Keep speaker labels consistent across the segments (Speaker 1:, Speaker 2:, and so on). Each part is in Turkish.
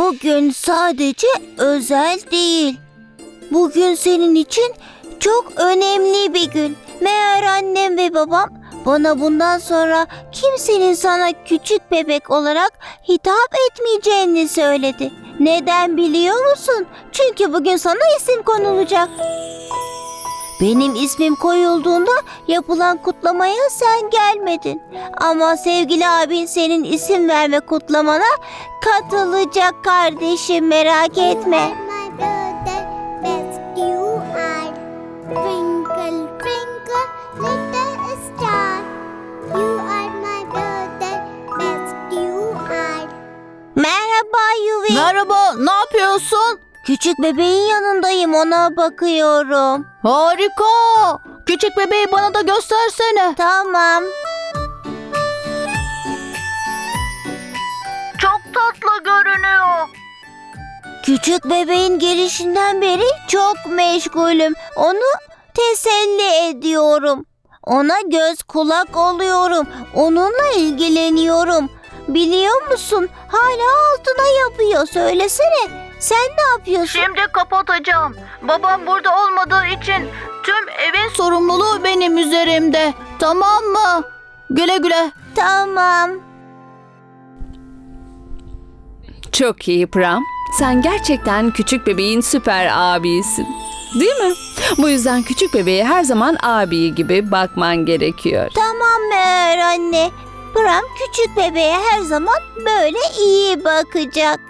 Speaker 1: Bugün sadece özel değil. Bugün senin için çok önemli bir gün. Meğer annem ve babam bana bundan sonra kimsenin sana küçük bebek olarak hitap etmeyeceğini söyledi. Neden biliyor musun? Çünkü bugün sana isim konulacak. Benim ismim koyulduğunda yapılan kutlamaya sen gelmedin. Ama sevgili abin senin isim verme kutlamana katılacak kardeşim merak etme.
Speaker 2: my
Speaker 1: Küçük bebeğin yanındayım ona bakıyorum.
Speaker 3: Harika. Küçük bebeği bana da göstersene.
Speaker 1: Tamam.
Speaker 3: Çok tatlı görünüyor.
Speaker 1: Küçük bebeğin gelişinden beri çok meşgulüm. Onu teselli ediyorum. Ona göz kulak oluyorum. Onunla ilgileniyorum. Biliyor musun? Hala altına yapıyor. Söylesene. Sen ne yapıyorsun?
Speaker 3: Şimdi kapatacağım. Babam burada olmadığı için tüm evin sorumluluğu benim üzerimde. Tamam mı? Güle güle.
Speaker 1: Tamam.
Speaker 4: Çok iyi Pram. Sen gerçekten küçük bebeğin süper abisin. Değil mi? Bu yüzden küçük bebeğe her zaman abi gibi bakman gerekiyor.
Speaker 1: Tamam meğer anne. Pram küçük bebeğe her zaman böyle iyi bakacak.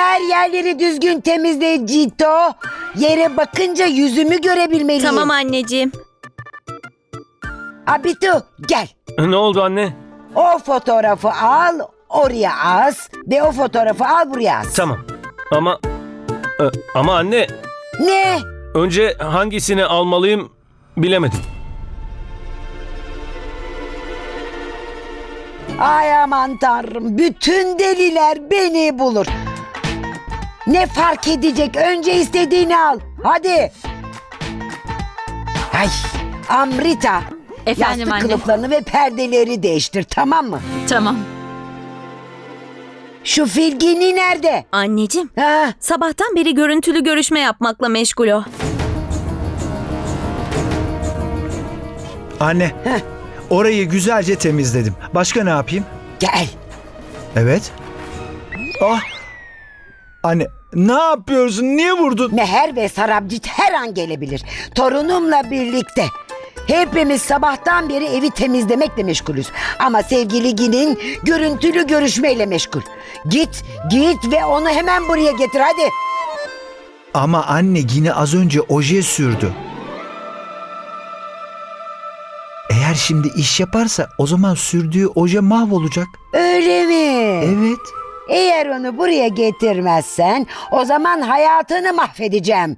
Speaker 5: Her yerleri düzgün temizle Cito. Yere bakınca yüzümü görebilmeliyim.
Speaker 6: Tamam anneciğim.
Speaker 5: Abitu gel.
Speaker 7: Ne oldu anne?
Speaker 5: O fotoğrafı al oraya as ve o fotoğrafı al buraya as.
Speaker 7: Tamam. Ama e, ama anne
Speaker 5: Ne?
Speaker 7: önce hangisini almalıyım bilemedim.
Speaker 5: Ay aman tanrım bütün deliler beni bulur. Ne fark edecek önce istediğini al. Hadi. Ay Amrita.
Speaker 6: Efendim
Speaker 5: yastık
Speaker 6: anne.
Speaker 5: kılıflarını ve perdeleri değiştir tamam mı?
Speaker 6: Tamam.
Speaker 5: Şu filgini nerede?
Speaker 6: Anneciğim,
Speaker 5: Ha?
Speaker 6: sabahtan beri görüntülü görüşme yapmakla meşgul o.
Speaker 8: Anne,
Speaker 5: Heh.
Speaker 8: orayı güzelce temizledim. Başka ne yapayım?
Speaker 5: Gel.
Speaker 8: Evet. Ah! Anne, ne yapıyorsun? Niye vurdun?
Speaker 5: Meher ve Sarabcit her an gelebilir. Torunumla birlikte. Hepimiz sabahtan beri evi temizlemekle meşgulüz. Ama sevgili Ginin görüntülü görüşmeyle meşgul. Git, git ve onu hemen buraya getir hadi.
Speaker 8: Ama anne yine az önce oje sürdü. Eğer şimdi iş yaparsa o zaman sürdüğü oje mahvolacak.
Speaker 5: Öyle mi?
Speaker 8: Evet.
Speaker 5: Eğer onu buraya getirmezsen o zaman hayatını mahvedeceğim.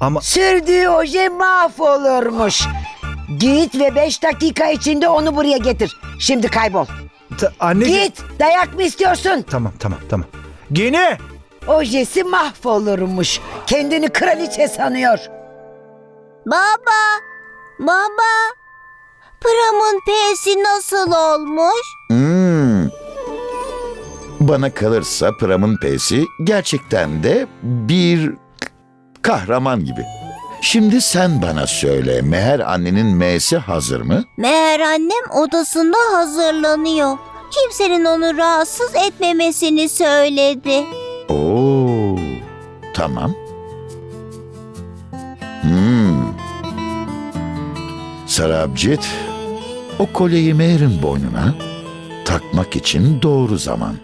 Speaker 8: Ama
Speaker 5: Sürdüğü oje mahvolurmuş. Git ve beş dakika içinde onu buraya getir. Şimdi kaybol.
Speaker 8: ta- anne...
Speaker 5: Git dayak mı istiyorsun?
Speaker 8: Tamam tamam tamam. Gene!
Speaker 5: Ojesi mahvolurmuş. Kendini kraliçe sanıyor.
Speaker 1: Baba. Baba. Pram'ın P'si nasıl olmuş?
Speaker 9: Hmm. Bana kalırsa Pram'ın P'si gerçekten de bir kahraman gibi. Şimdi sen bana söyle, Meher annenin M'si hazır mı?
Speaker 1: Meğer annem odasında hazırlanıyor. Kimsenin onu rahatsız etmemesini söyledi.
Speaker 9: Oo, tamam. Hmm. Sarabcit, o kolyeyi Meher'in boynuna takmak için doğru zaman.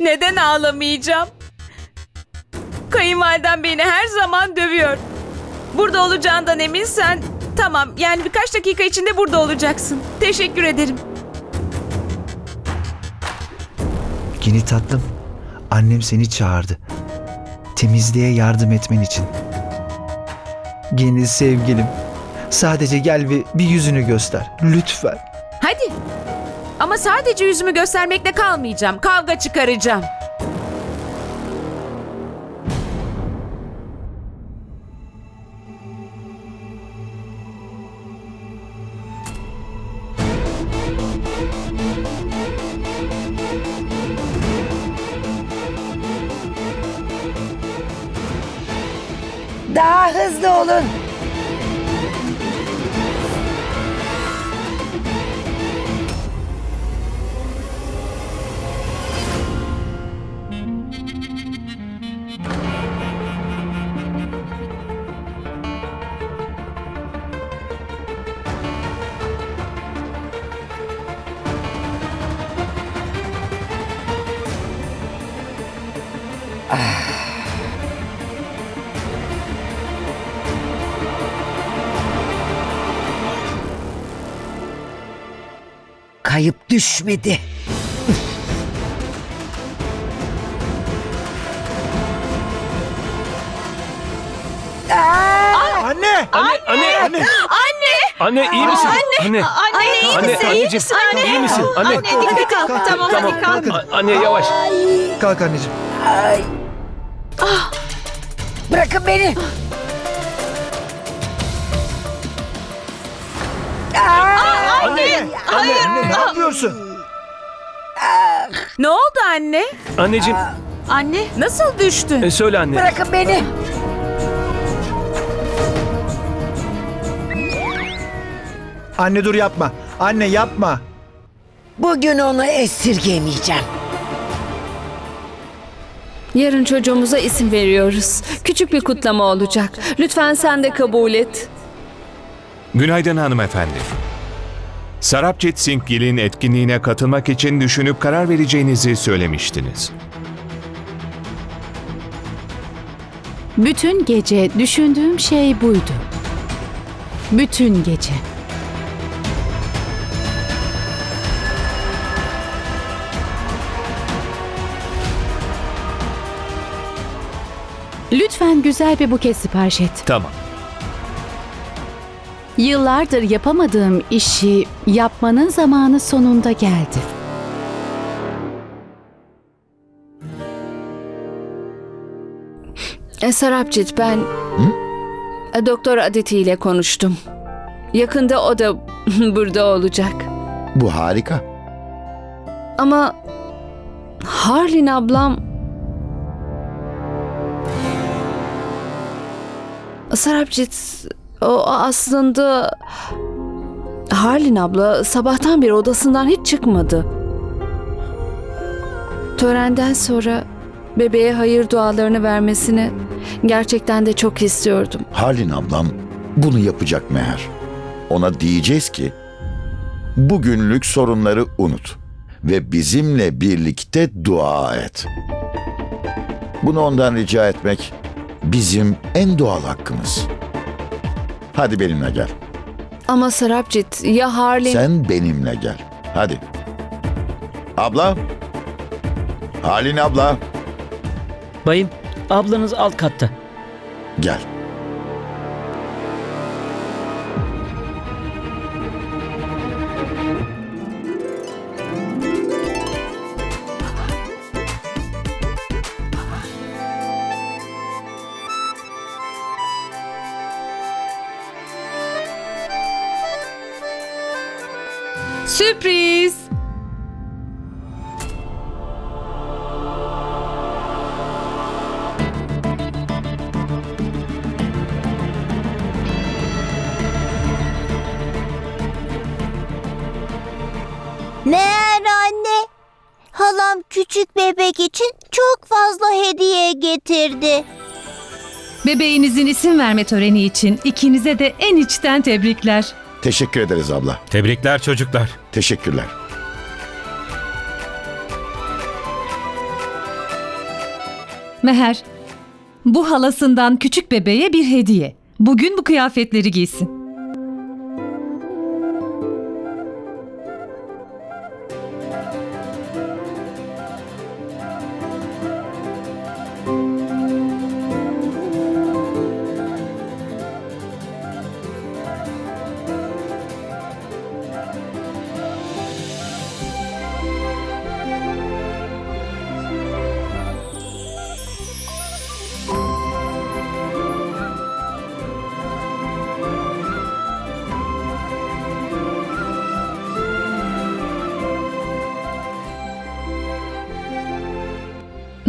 Speaker 6: Neden ağlamayacağım? Kayınvalidem beni her zaman dövüyor. Burada olacağından eminsen tamam yani birkaç dakika içinde burada olacaksın. Teşekkür ederim.
Speaker 8: Gini tatlım. Annem seni çağırdı. Temizliğe yardım etmen için. Gini sevgilim. Sadece gel ve bir yüzünü göster. Lütfen.
Speaker 6: Hadi. Ama sadece yüzümü göstermekle kalmayacağım. Kavga çıkaracağım.
Speaker 5: Daha hızlı olun. Kayıp düşmedi.
Speaker 8: Anne!
Speaker 7: Anne, anne, anne. Anne iyi misin? Anne.
Speaker 6: Anne iyi
Speaker 7: Anne, anneciğim. iyi misin? Anne.
Speaker 6: Dikkat kalk. Tamam,
Speaker 7: Tamam.
Speaker 6: hadi kalk.
Speaker 7: A- Anne yavaş.
Speaker 8: Kalk anneciğim.
Speaker 5: Bırakın beni.
Speaker 7: Anne.
Speaker 8: Anne, anne ne yapıyorsun?
Speaker 6: Ne oldu anne?
Speaker 7: Anneciğim
Speaker 6: Anne nasıl düştün?
Speaker 7: e, söyle anne.
Speaker 5: Bırakın beni.
Speaker 8: Anne dur yapma. Anne yapma.
Speaker 5: Bugün onu esirgemeyeceğim.
Speaker 4: Yarın çocuğumuza isim veriyoruz. Küçük bir kutlama olacak. Lütfen sen de kabul et.
Speaker 10: Günaydın hanımefendi. Sarapcit Singh Gil'in etkinliğine katılmak için düşünüp karar vereceğinizi söylemiştiniz.
Speaker 11: Bütün gece düşündüğüm şey buydu. Bütün gece. Lütfen güzel bir buket sipariş et.
Speaker 10: Tamam.
Speaker 11: Yıllardır yapamadığım işi yapmanın zamanı sonunda geldi.
Speaker 4: E, Sarapcit ben e, Doktor Aditi ile konuştum. Yakında o da burada olacak.
Speaker 9: Bu harika.
Speaker 4: Ama Harlin ablam Sarapcit o aslında Harlin abla sabahtan beri odasından hiç çıkmadı. Törenden sonra bebeğe hayır dualarını vermesini gerçekten de çok istiyordum.
Speaker 9: Halin ablam bunu yapacak meğer. Ona diyeceğiz ki bugünlük sorunları unut ve bizimle birlikte dua et. Bunu ondan rica etmek bizim en doğal hakkımız. Hadi benimle gel.
Speaker 4: Ama Sarapcit ya Harlin...
Speaker 9: Sen benimle gel. Hadi. Abla. Halin abla.
Speaker 12: Bayım, ablanız alt katta.
Speaker 9: Gel.
Speaker 1: Meğer anne, halam küçük bebek için çok fazla hediye getirdi.
Speaker 11: Bebeğinizin isim verme töreni için ikinize de en içten tebrikler.
Speaker 9: Teşekkür ederiz abla.
Speaker 10: Tebrikler çocuklar.
Speaker 9: Teşekkürler.
Speaker 11: Meher, bu halasından küçük bebeğe bir hediye. Bugün bu kıyafetleri giysin.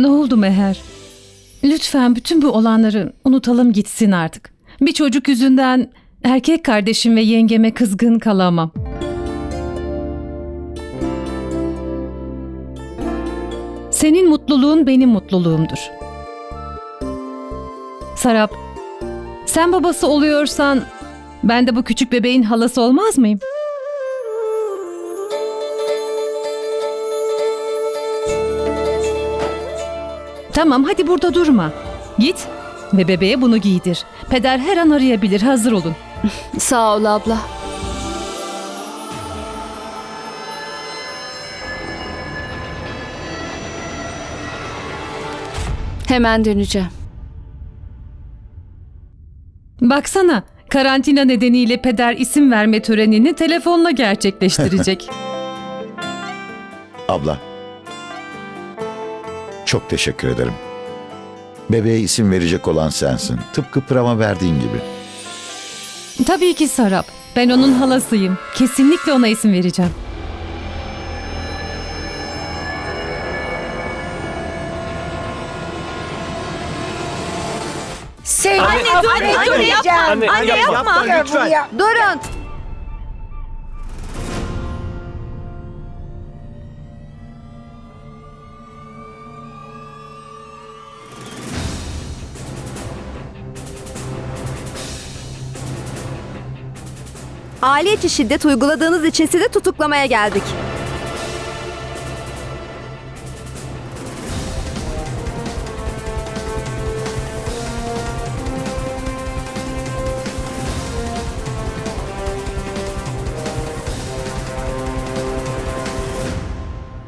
Speaker 11: Ne oldu Meher? Lütfen bütün bu olanları unutalım gitsin artık. Bir çocuk yüzünden erkek kardeşim ve yengeme kızgın kalamam. Senin mutluluğun benim mutluluğumdur. Sarap, sen babası oluyorsan ben de bu küçük bebeğin halası olmaz mıyım? Tamam hadi burada durma. Git ve bebeğe bunu giydir. Peder her an arayabilir hazır olun.
Speaker 4: Sağ ol abla. Hemen döneceğim.
Speaker 11: Baksana karantina nedeniyle peder isim verme törenini telefonla gerçekleştirecek.
Speaker 9: Abla. Çok teşekkür ederim. Bebeğe isim verecek olan sensin. Tıpkı Pram'a verdiğin gibi.
Speaker 11: Tabii ki Sarap. Ben onun halasıyım. Kesinlikle ona isim vereceğim.
Speaker 5: Seni
Speaker 7: Anne, dur, anne, dur,
Speaker 5: öldüreceğim.
Speaker 7: Anne, Anne, yapma, yapma, lütfen.
Speaker 3: Durun.
Speaker 13: Aile içi şiddet uyguladığınız için sizi tutuklamaya geldik.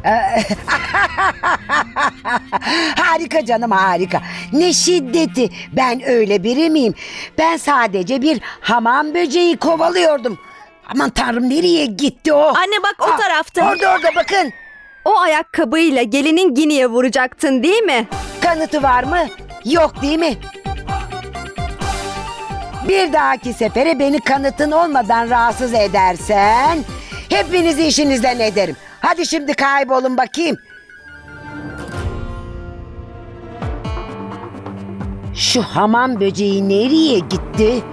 Speaker 5: harika canım harika. Ne şiddeti. Ben öyle biri miyim? Ben sadece bir hamam böceği kovalıyordum. Aman tanrım nereye gitti o?
Speaker 13: Anne bak o
Speaker 5: Aa,
Speaker 13: tarafta.
Speaker 5: Orada orada bakın.
Speaker 13: O ayakkabıyla gelinin Gini'ye vuracaktın değil mi?
Speaker 5: Kanıtı var mı? Yok değil mi? Bir dahaki sefere beni kanıtın olmadan rahatsız edersen hepinizi işinizden ederim. Hadi şimdi kaybolun bakayım. Şu hamam böceği nereye gitti?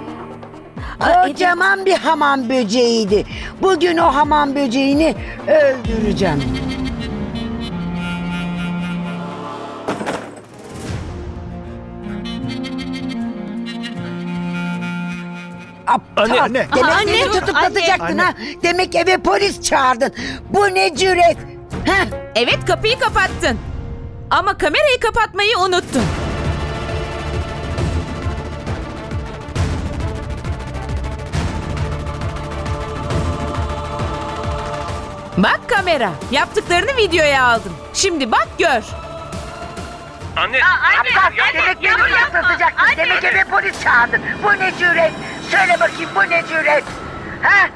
Speaker 5: Kocaman bir hamam böceğiydi. Bugün o hamam böceğini öldüreceğim. Aptal.
Speaker 7: Anne, anne.
Speaker 5: Demek
Speaker 3: Anne,
Speaker 5: beni
Speaker 3: dur,
Speaker 5: tutuklatacaktın
Speaker 7: anne.
Speaker 5: ha. Demek eve polis çağırdın. Bu ne cüret? Heh.
Speaker 6: Evet kapıyı kapattın. Ama kamerayı kapatmayı unuttun. Bak kamera. Yaptıklarını videoya aldım. Şimdi bak gör.
Speaker 7: Anne.
Speaker 5: Aptal. Demek beni tutuklatacaktın. Demek eve polis çağırdın. Bu ne cüret? Söyle bakayım bu ne cüret? Ha?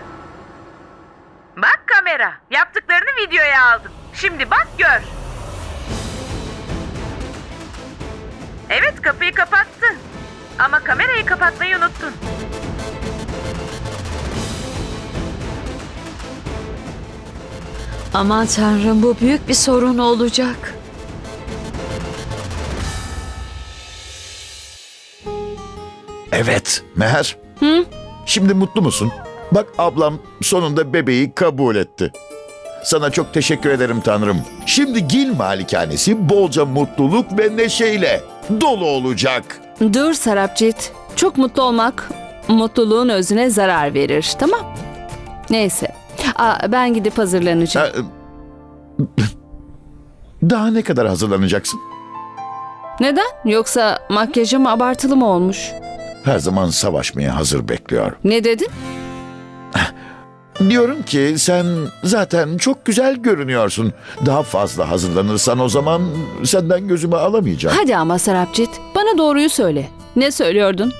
Speaker 6: Bak kamera. Yaptıklarını videoya aldım. Şimdi bak gör. Evet kapıyı kapattın. Ama kamerayı kapatmayı unuttun.
Speaker 3: Aman tanrım bu büyük bir sorun olacak.
Speaker 9: Evet, Meher. Şimdi mutlu musun? Bak ablam sonunda bebeği kabul etti. Sana çok teşekkür ederim Tanrım. Şimdi Gil Malikanesi bolca mutluluk ve neşeyle dolu olacak.
Speaker 4: Dur Sarapcit. Çok mutlu olmak mutluluğun özüne zarar verir. Tamam. Neyse. Aa, ben gidip hazırlanacağım.
Speaker 9: Ha, Daha ne kadar hazırlanacaksın?
Speaker 4: Neden? Yoksa makyajım abartılı mı olmuş?
Speaker 9: Her zaman savaşmaya hazır bekliyor.
Speaker 4: Ne dedin?
Speaker 9: Diyorum ki sen zaten çok güzel görünüyorsun. Daha fazla hazırlanırsan o zaman senden gözümü alamayacağım.
Speaker 4: Hadi ama Sarapcit, bana doğruyu söyle. Ne söylüyordun?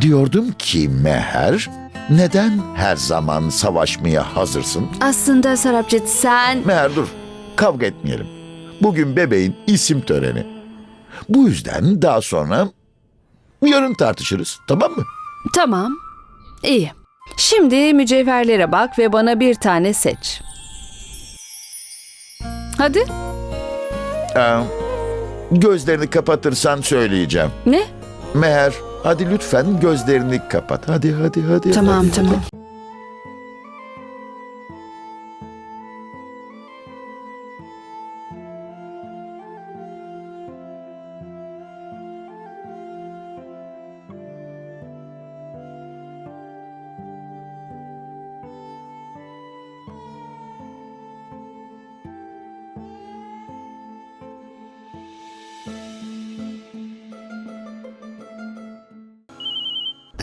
Speaker 9: Diyordum ki Meher, neden her zaman savaşmaya hazırsın?
Speaker 4: Aslında Sarapcit sen...
Speaker 9: Meher dur, kavga etmeyelim. Bugün bebeğin isim töreni. Bu yüzden daha sonra yarın tartışırız, tamam mı?
Speaker 4: Tamam, iyi. Şimdi mücevherlere bak ve bana bir tane seç. Hadi.
Speaker 9: Ee, gözlerini kapatırsan söyleyeceğim.
Speaker 4: Ne?
Speaker 9: Meher, hadi lütfen gözlerini kapat. Hadi, hadi, hadi.
Speaker 4: Tamam,
Speaker 9: hadi,
Speaker 4: tamam.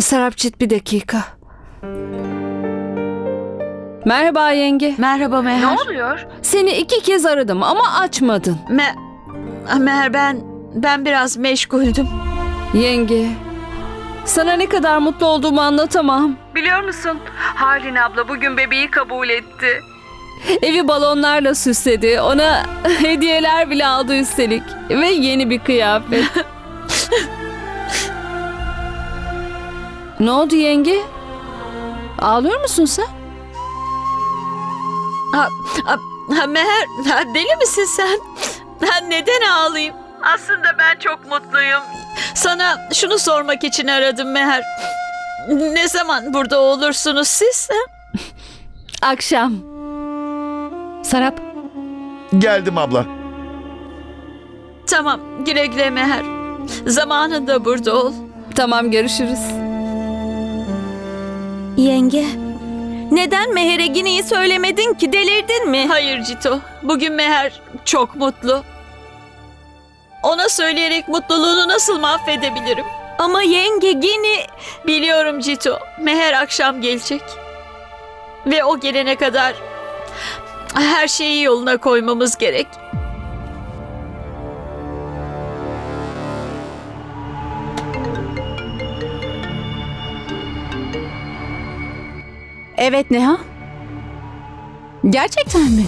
Speaker 4: Sarapçit bir dakika. Merhaba yenge.
Speaker 3: Merhaba Meher.
Speaker 6: oluyor?
Speaker 4: Seni iki kez aradım ama açmadın.
Speaker 3: Me Meher ben ben biraz meşguldüm.
Speaker 4: Yenge, sana ne kadar mutlu olduğumu anlatamam.
Speaker 6: Biliyor musun? Halin abla bugün bebeği kabul etti.
Speaker 4: Evi balonlarla süsledi. Ona hediyeler bile aldı üstelik. Ve yeni bir kıyafet. ne oldu yenge? Ağlıyor musun sen?
Speaker 3: Ha, ha, ha, Meher ha, deli misin sen? Ha, neden ağlayayım? Aslında ben çok mutluyum. Sana şunu sormak için aradım Meher. Ne zaman burada olursunuz siz?
Speaker 4: Akşam.
Speaker 11: Sarap,
Speaker 9: Geldim abla.
Speaker 3: Tamam güle güle Meher. Zamanında burada ol.
Speaker 4: Tamam görüşürüz.
Speaker 1: Yenge, neden Meher'e Gine'yi söylemedin ki? Delirdin mi?
Speaker 3: Hayır Cito. Bugün Meher çok mutlu. Ona söyleyerek mutluluğunu nasıl mahvedebilirim?
Speaker 1: Ama yenge Gine...
Speaker 3: Biliyorum Cito. Meher akşam gelecek. Ve o gelene kadar her şeyi yoluna koymamız gerek.
Speaker 14: Evet Neha. Gerçekten mi?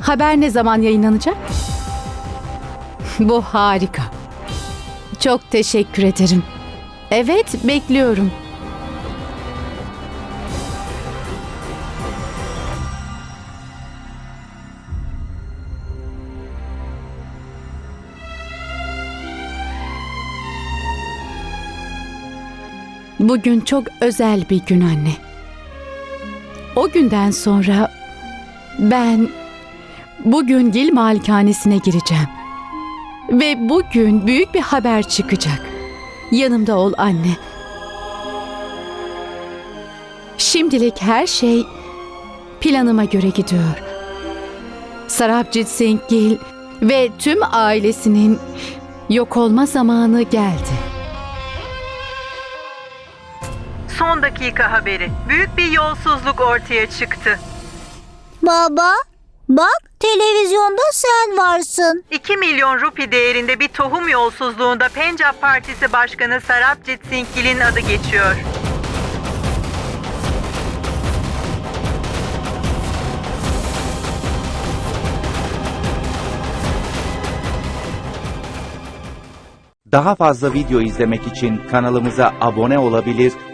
Speaker 14: Haber ne zaman yayınlanacak? Bu harika. Çok teşekkür ederim. Evet, bekliyorum. Bugün çok özel bir gün anne. O günden sonra ben bugün Gil Malikanesine gireceğim. Ve bugün büyük bir haber çıkacak. Yanımda ol anne. Şimdilik her şey planıma göre gidiyor. Sarabjit Singh Gil ve tüm ailesinin yok olma zamanı geldi.
Speaker 6: Son dakika haberi. Büyük bir yolsuzluk ortaya çıktı.
Speaker 1: Baba, bak televizyonda sen varsın.
Speaker 6: 2 milyon rupi değerinde bir tohum yolsuzluğunda Pencap Partisi Başkanı Sarabjit Singh Gill'in adı geçiyor.
Speaker 15: Daha fazla video izlemek için kanalımıza abone olabilir,